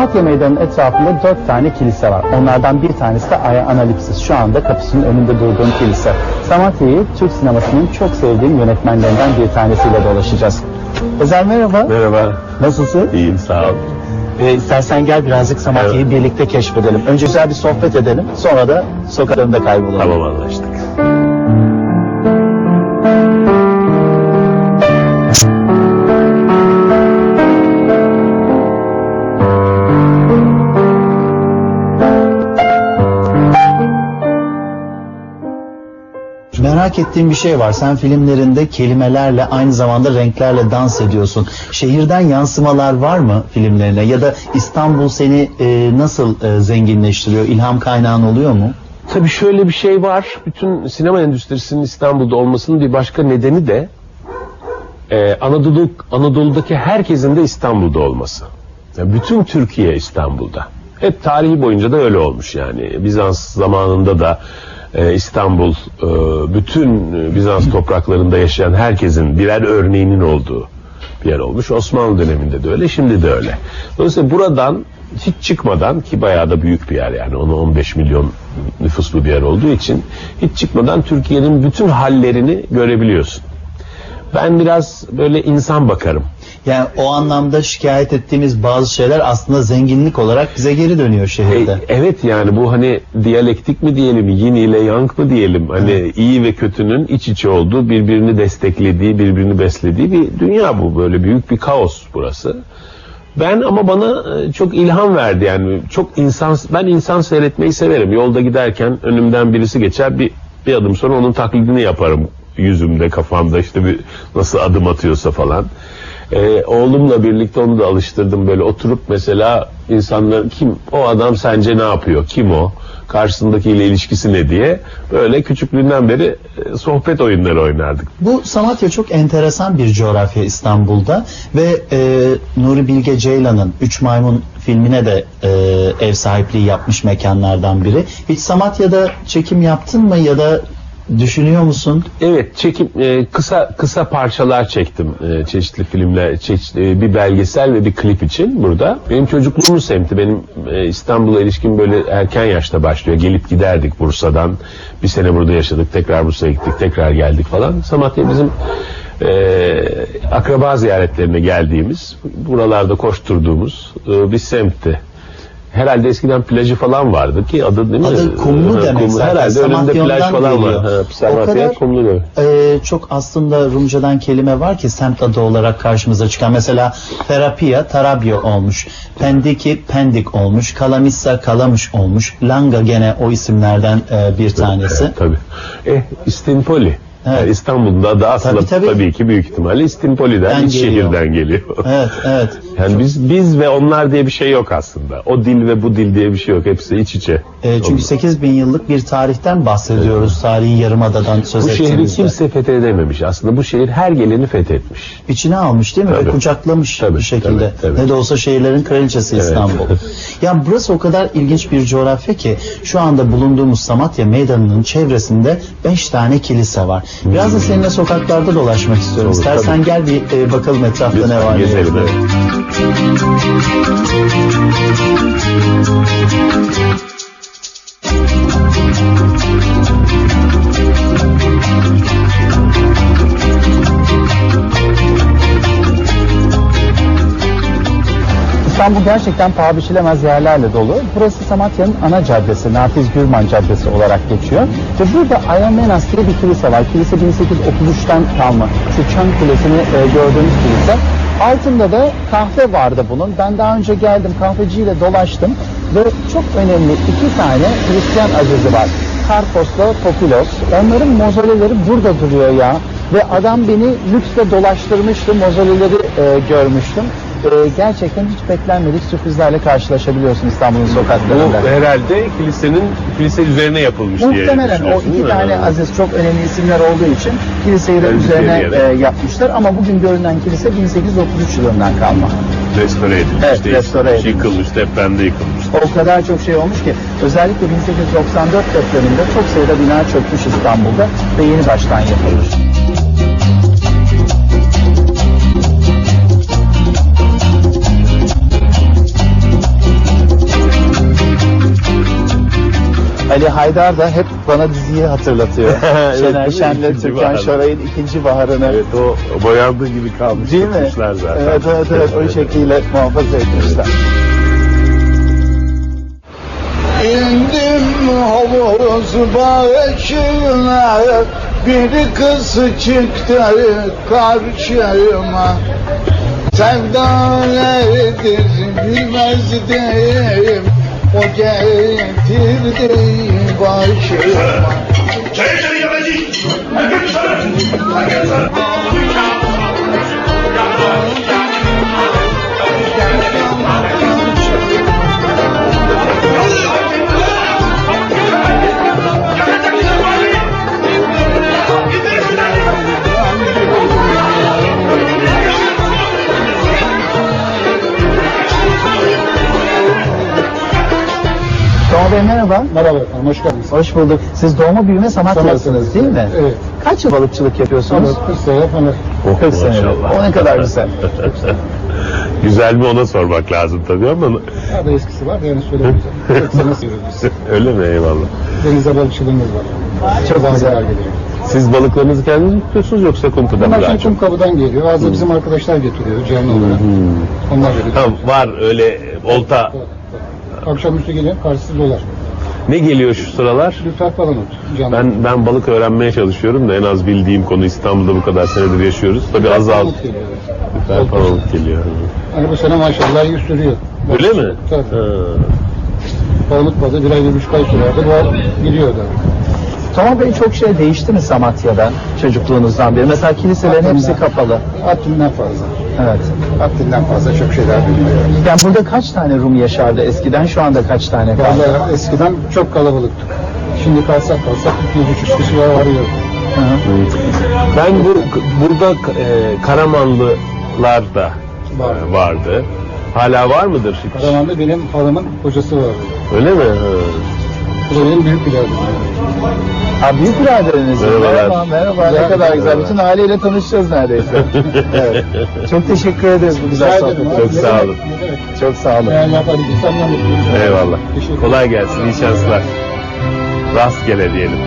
Samatya Meydanı'nın etrafında dört tane kilise var. Onlardan bir tanesi de Aya Analipsis. Şu anda kapısının önünde durduğum kilise. Samatya'yı Türk sinemasının çok sevdiğim yönetmenlerinden bir tanesiyle dolaşacağız. Özel merhaba. Merhaba. Nasılsın? İyiyim sağ ol. Ee, istersen gel birazcık Samatya'yı Evet. birlikte keşfedelim. Önce güzel bir sohbet edelim. Sonra da sokaklarında kaybolalım. Tamam anlaştık. Merak ettiğim bir şey var. Sen filmlerinde kelimelerle aynı zamanda renklerle dans ediyorsun. Şehirden yansımalar var mı filmlerine? Ya da İstanbul seni e, nasıl e, zenginleştiriyor? İlham kaynağın oluyor mu? Tabii şöyle bir şey var. Bütün sinema endüstrisinin İstanbul'da olmasının bir başka nedeni de e, Anadolu Anadolu'daki herkesin de İstanbul'da olması. Yani bütün Türkiye İstanbul'da. Hep tarihi boyunca da öyle olmuş yani. Bizans zamanında da İstanbul e, bütün e, Bizans topraklarında yaşayan herkesin birer örneğinin olduğu bir yer olmuş. Osmanlı döneminde de öyle, şimdi de öyle. Dolayısıyla buradan hiç çıkmadan ki bayağı da büyük bir yer yani onu 15 milyon nüfuslu bir yer olduğu için hiç çıkmadan Türkiye'nin bütün hallerini görebiliyorsun. Ben biraz böyle insan bakarım. Yani o anlamda şikayet ettiğimiz bazı şeyler aslında zenginlik olarak bize geri dönüyor E, şehirde. evet yani bu hani diyalektik mi diyelim, yin ile yang mı diyelim? Hani iyi ve kötünün iç içe olduğu, birbirini desteklediği, birbirini beslediği bir dünya bu. Böyle büyük bir kaos burası. Ben ama bana e, çok ilham verdi yani çok insan ben insan seyretmeyi severim. Yolda giderken önümden birisi geçer bir bir adım sonra onun taklidini yaparım yüzümde kafamda işte bir nasıl adım atıyorsa falan. Ee, oğlumla birlikte onu da alıştırdım böyle oturup mesela insanlar kim o adam sence ne yapıyor kim o karşısındakiyle ilişkisi ne diye böyle küçüklüğünden beri e, sohbet oyunları oynardık. Bu Samatya çok enteresan bir coğrafya İstanbul'da ve e, Nuri Bilge Ceylan'ın Üç Maymun filmine de e, ev sahipliği yapmış mekanlardan biri. Hiç Samatya'da çekim yaptın mı ya da düşünüyor musun? Evet, çekim e, kısa kısa parçalar çektim e, çeşitli filmler, çeşitli, bir belgesel ve bir klip için burada. Benim çocukluğumun semti, benim e, İstanbul'a ilişkin böyle erken yaşta başlıyor. Gelip giderdik Bursa'dan. Bir sene burada yaşadık, tekrar Bursa'ya gittik, tekrar geldik falan. Samatya bizim e, akraba ziyaretlerine geldiğimiz, buralarda koşturduğumuz e, bir semtti. Herhalde eskiden plajı falan vardı ki adı değil mi? Adı kumlu Ha, demek zaten. Herhalde önünde plaj falan geliyor. var. Ha, O kadar- kumlu demek. Ee, çok aslında Rumcadan kelime var ki semt adı olarak karşımıza çıkan. Mesela Terapia, Tarabya olmuş. Pendiki, Pendik olmuş. Kalamissa, Kalamış olmuş. Langa gene o isimlerden e, bir tanesi. Evet, tabii. Eh, İstinpoli. Evet. Yani İstanbul'da da aslında Tabii, tabii, tabii. ki büyük ihtimalle İstinpoli'den, iç şehirden geliyor. Evet, evet. Yani biz biz ve onlar diye bir şey yok aslında. O dil ve bu dil diye bir şey yok. Hepsi iç içe. E, çünkü Onlar. 8 bin yıllık bir tarihten bahsediyoruz. Tarihi yarımadadan söz bu şehri ettiğimizde. kimse fethedememiş. Aslında bu şehir her geleni fethetmiş. İçine almış değil mi? Ve Tabii. kucaklamış Tabii, bir şekilde. tabii, tabii. Ne de olsa şehirlerin kraliçesi Evet. İstanbul. ya burası o kadar ilginç bir coğrafya ki şu anda bulunduğumuz Samatya Meydanı'nın çevresinde 5 tane kilise var. Biraz da seninle sokaklarda dolaşmak istiyorum. Olur, İstersen gel bir e, bakalım etrafta ne Lütfen var ne yok. gezelim. evet. İstanbul gerçekten paha biçilemez yerlerle dolu. Burası Samatya'nın ana caddesi, Nafiz Gürman Caddesi olarak geçiyor. Ve burada Ayamenas diye bir kilise var. Kilise 1833'ten kalma. Şu Çan Kulesi'ni e, gördüğünüz kilise. Altında da kahve vardı bunun. Ben daha önce geldim kahveciyle dolaştım. Ve çok önemli iki tane Hristiyan azizi var. Karpos'la Popilos. Onların mozoleleri burada duruyor ya. Ve adam beni lüksle dolaştırmıştı. Mozoleleri e, görmüştüm. E, gerçekten hiç beklenmedik sürprizlerle karşılaşabiliyorsun İstanbul'un Bu sokaklarında. herhalde kilisenin kilise üzerine yapılmış diye Muhtemelen o iki değil tane aziz çok önemli isimler olduğu için kiliseyi de Öyle bir üzerine yere. e, yapmışlar ama bugün görünen kilise 1833 yılından kalma. Restore edilmiş. Evet, değişik- restore edilmiş. Yıkılmış, depremde yıkılmış. O kadar çok şey olmuş ki özellikle 1894 depreminde çok sayıda bina çökmüş İstanbul'da ve yeni baştan yapılmış. Ali Haydar da hep bana diziyi hatırlatıyor. Evet, Şener mi? Şen'le İkinci Türkan. Şoray'ın ikinci baharını. Evet o boyandığı gibi kalmış. Değil mi? zaten. Evet evet evet o şekliyle muhafaza etmişler. İndim havuz başına Bir kız çıktı karşıma Sevda nedir bilmezdim O getirdi başıma Doğu Bey merhaba. Merhaba efendim, hoş geldiniz. Hoş bulduk. Siz doğma büyüme Samatyalısınız değil mi? Evet. Kaç yıl balıkçılık yapıyorsunuz? Sonra 40 sene falan. Oh, 40 senedir. maşallah. O ne kadar güzel. güzel mi ona sormak lazım tabii ama Daha da eskisi var yani söylemeyeceğim. 40 sene sürüyoruz biz. öyle mi eyvallah. Denizde balıkçılığımız var. Çok Çok güzel. Siz balıklarınızı kendiniz mi tutuyorsunuz yoksa kumtuda mı Bunlar daha kum kapıdan geliyor. Bazı bizim arkadaşlar getiriyor canlı olarak. Onlar veriyor. Tamam var öyle olta. Evet, evet. Akşamüstü gelen karşısız dolar. Ne geliyor şu sıralar? Lüfer falan ot. Canlı. Ben ben balık öğrenmeye çalışıyorum da en az bildiğim konu İstanbul'da bu kadar senedir yaşıyoruz. Tabii azal. Palamut geliyor. Lüfer palamut geliyor. Hani bu sene maşallah iyi sürüyor. Öyle mi? Tabii. Ha. Palamut balığı bir ay bir buçuk ay sürerdi. Bu gidiyor da. Doğu Bey çok şey değişti mi Samatya'da çocukluğunuzdan beri? Mesela kiliselerin Aklımda. hepsi kapalı. Haddinden fazla. Evet. Haddinden fazla çok şeyler bilmiyor. Yani burada kaç tane Rum yaşardı eskiden? Şu anda kaç tane kaldı? Vallahi eskiden çok kalabalıktık. Şimdi kalsak kalsak 200-300 kişi var arıyor. Hı hı. Ben bu burada e, Karamanlılar da Var. e, vardı. Hala var mıdır hiç? Karaman'da benim halamın kocası vardı. Öyle mi? Ha. Bu da benim büyük biraderim. Ha, büyük biraderiniz. Merhabalar. Merhaba, merhaba. Ne Güzel, kadar güzel. merhaba. Bütün aileyle tanışacağız neredeyse. evet. Çok teşekkür ederiz bu güzel sohbet. Çok Ne sağ olun. ne. Çok sağ olun. Eğer yapabildiysem ne mutlu. Eyvallah. Kolay gelsin. iyi şanslar. Rastgele diyelim.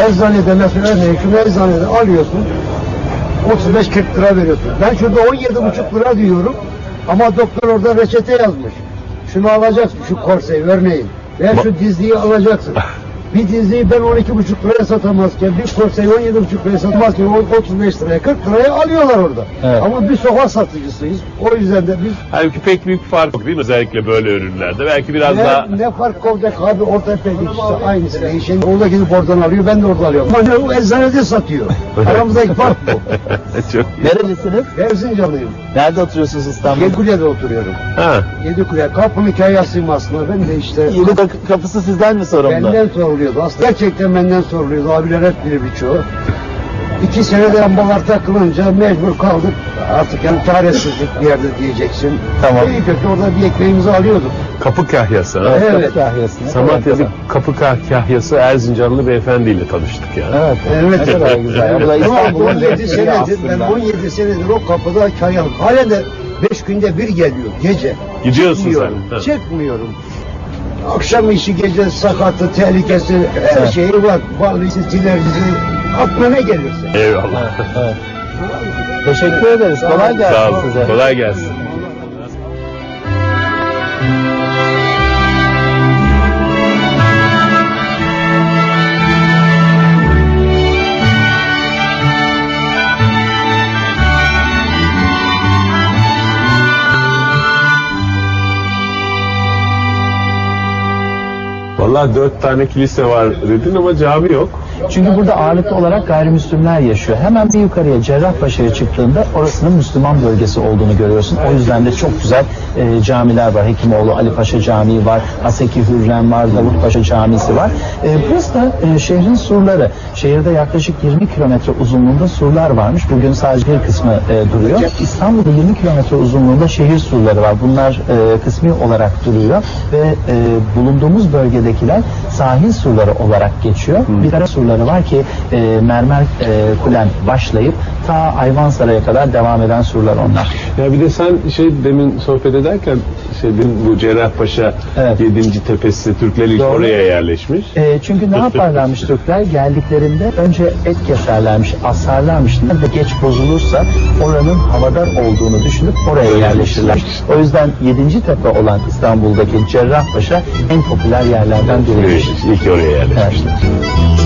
Şunu eczanede mesela ne? Şunu eczanede alıyorsun. 35-40 lira veriyorsun. Ben şurada 17,5 lira diyorum. Ama doktor orada reçete yazmış. Şunu alacaksın, şu korseyi örneğin. Veya şu dizliği alacaksın. Bir dizliği ben 12,5 liraya satamazken, bir korseyi 17,5 liraya satamazken o 35 liraya, 40 liraya alıyorlar orada. Evet. Ama bir sokak satıcısıyız. O yüzden de biz Halbuki pek büyük bir fark yok değil mi? Özellikle böyle ürünlerde. Belki biraz daha... ne, ne fark olacak abi orada pek ikisi aynısı değişen. Orada gidip oradan alıyor, ben de oradan alıyorum. Ama ne o eczanede satıyor. Aramızdaki fark bu. Çok... Nerelisiniz? Erzincanlıyım. Nerede oturuyorsunuz İstanbul'da? Yedikule'de oturuyorum. Ha. Yedikule. Kapının hikayesiyim aslında. Ben de işte Yeni kapı- kapısı sizden mi sorumlu? benden soruluyordu. Aslında gerçekten benden soruluyordu. Abiler hep biri birçoğu. İki senede lambalar takılınca mecbur kaldık. Artık yani çaresizlik bir yerde diyeceksin. Tamam. İyi kötü orada bir ekmeğimizi alıyorduk. Kapı kahyası. ha? Evet. Evet. kapı kahyasını. Samatya'da kapı kah- kahyası Erzincanlı beyefendiyle tanıştık ya. Evet. Evet. Ne kadar güzel. Bu da Ama İstanbul'un 17 renkleri senedir, ben 17 senedir o kapıda kayalım. Hala de 5 günde bir geliyor gece. Gidiyorsun Çıkmıyorum, sen. Çıkmıyorum. Akşam işi gece sakatı, tehlikesi, her Evet. şeyi var. Balisi, tinercisi, aklına ne gelirse. Eyvallah. Teşekkür ederiz. Kolay gelsin Sağ olun. size. Kolay gelsin. Vallahi dört tane kilise var dedin ama cami yok. Çünkü burada ağırlıklı olarak gayrimüslimler yaşıyor. Hemen bir yukarıya Cerrahpaşa'ya çıktığında orasının Müslüman bölgesi olduğunu görüyorsun. O yüzden de çok güzel e, camiler var. Hekimoğlu Ali Paşa Camii var, Aseki Hürrem var, Davut Paşa Camisi var. E, burası da e, şehrin surları. Şehirde yaklaşık 20 kilometre uzunluğunda surlar varmış. Bugün sadece bir kısmı e, duruyor. İstanbul'da 20 kilometre uzunluğunda şehir surları var. Bunlar e, kısmi olarak duruyor ve e, bulunduğumuz bölgedekiler sahil surları olarak geçiyor. Bir ara surları var ki e, mermer e, kulen başlayıp ta Ayvansaray'a kadar devam eden surlar onlar. Ya bir de sen şey demin sohbet ederken şey demin bu Cerrahpaşa Evet. 7. tepesi Türkler ilk Doğru. oraya yerleşmiş. E, çünkü ne yaparlarmış Türkler? Geldiklerinde önce et keserlermiş, asarlarmış ve geç bozulursa oranın havadar olduğunu düşünüp oraya yerleşirler. O yüzden 7. tepe olan İstanbul'daki Cerrahpaşa en popüler yerlerden biriymiş. İlk oraya yerleşmiş. Evet.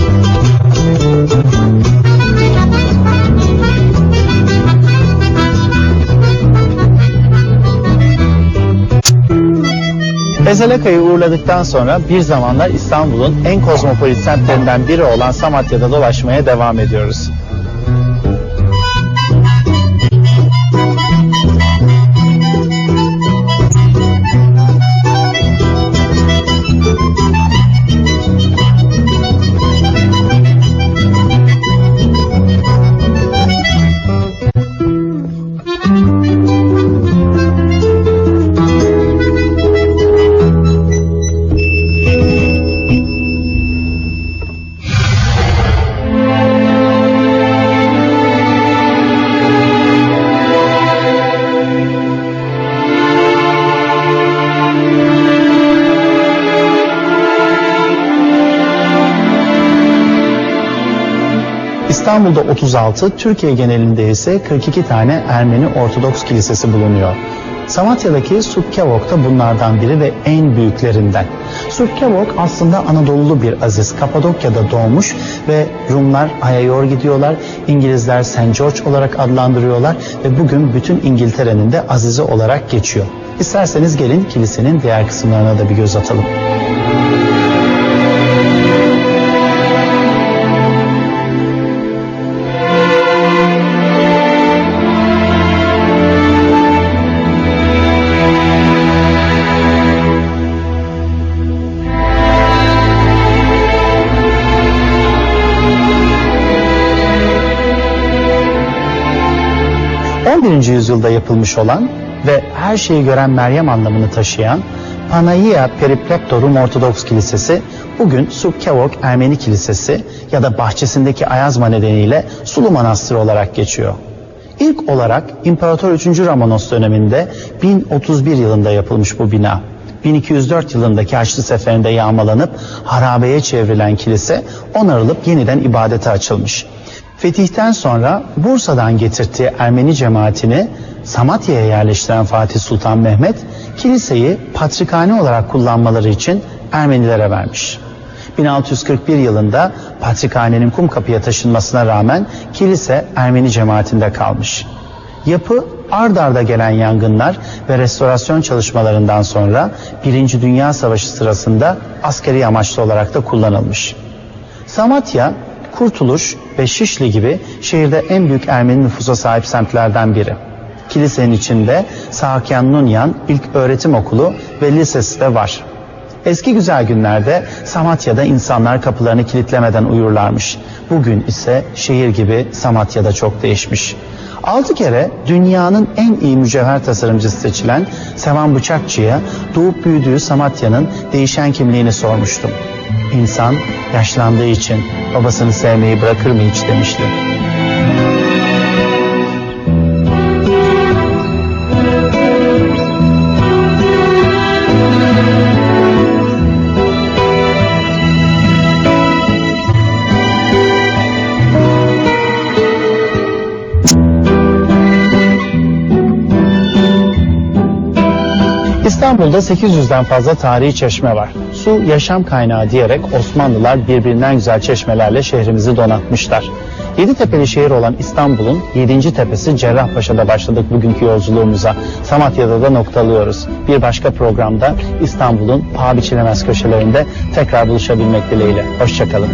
Ezelaka'yı uğurladıktan sonra bir zamanlar İstanbul'un en kozmopolit semtlerinden biri olan Samatya'da dolaşmaya devam ediyoruz. İstanbul'da 36, Türkiye genelinde ise 42 tane Ermeni Ortodoks Kilisesi bulunuyor. Samatya'daki Subkevok da bunlardan biri ve en büyüklerinden. Subkevok aslında Anadolulu bir aziz. Kapadokya'da doğmuş ve Rumlar Ayayor gidiyorlar. İngilizler St. George olarak adlandırıyorlar ve bugün bütün İngiltere'nin de azizi olarak geçiyor. İsterseniz gelin kilisenin diğer kısımlarına da bir göz atalım. ...11. yüzyılda yapılmış olan ve her şeyi gören Meryem anlamını taşıyan Panagia Peripleptorum Ortodoks Kilisesi bugün Subkevok Ermeni Kilisesi ya da bahçesindeki ayazma nedeniyle Sulu Manastırı olarak geçiyor. İlk olarak İmparator 3. Ramanos döneminde 1031 yılında yapılmış bu bina. 1204 yılındaki Haçlı Seferi'nde yağmalanıp harabeye çevrilen kilise onarılıp yeniden ibadete açılmış. Fetihten sonra Bursa'dan getirdiği Ermeni cemaatini Samatya'ya yerleştiren Fatih Sultan Mehmet kiliseyi patrikhane olarak kullanmaları için Ermenilere vermiş. 1641 yılında Patrikhane'nin Kumkapı'ya taşınmasına rağmen kilise Ermeni cemaatinde kalmış. Yapı ard arda gelen yangınlar ve restorasyon çalışmalarından sonra Birinci Dünya Savaşı sırasında askeri amaçlı olarak da kullanılmış. Samatya, Kurtuluş ve Şişli gibi şehirde en büyük Ermeni nüfusa sahip semtlerden biri. Kilisenin içinde Sahakyan Nunyan İlk Öğretim Okulu ve lisesi de var. Eski güzel günlerde Samatya'da insanlar kapılarını kilitlemeden uyurlarmış. Bugün ise şehir gibi Samatya'da çok değişmiş. Altı kere dünyanın en iyi mücevher tasarımcısı seçilen Sevan Bıçakçı'ya doğup büyüdüğü Samatya'nın değişen kimliğini sormuştum. İnsan yaşlandığı için babasını sevmeyi bırakır mı hiç demişti. İstanbul'da 800'den fazla tarihi çeşme var. Su yaşam kaynağı diyerek Osmanlılar birbirinden güzel çeşmelerle şehrimizi donatmışlar. Yedi tepeli şehir olan İstanbul'un yedinci tepesi Cerrahpaşa'da başladık bugünkü yolculuğumuza. Samatya'da da noktalıyoruz. Bir başka programda İstanbul'un paha biçilemez köşelerinde tekrar buluşabilmek dileğiyle. Hoşçakalın.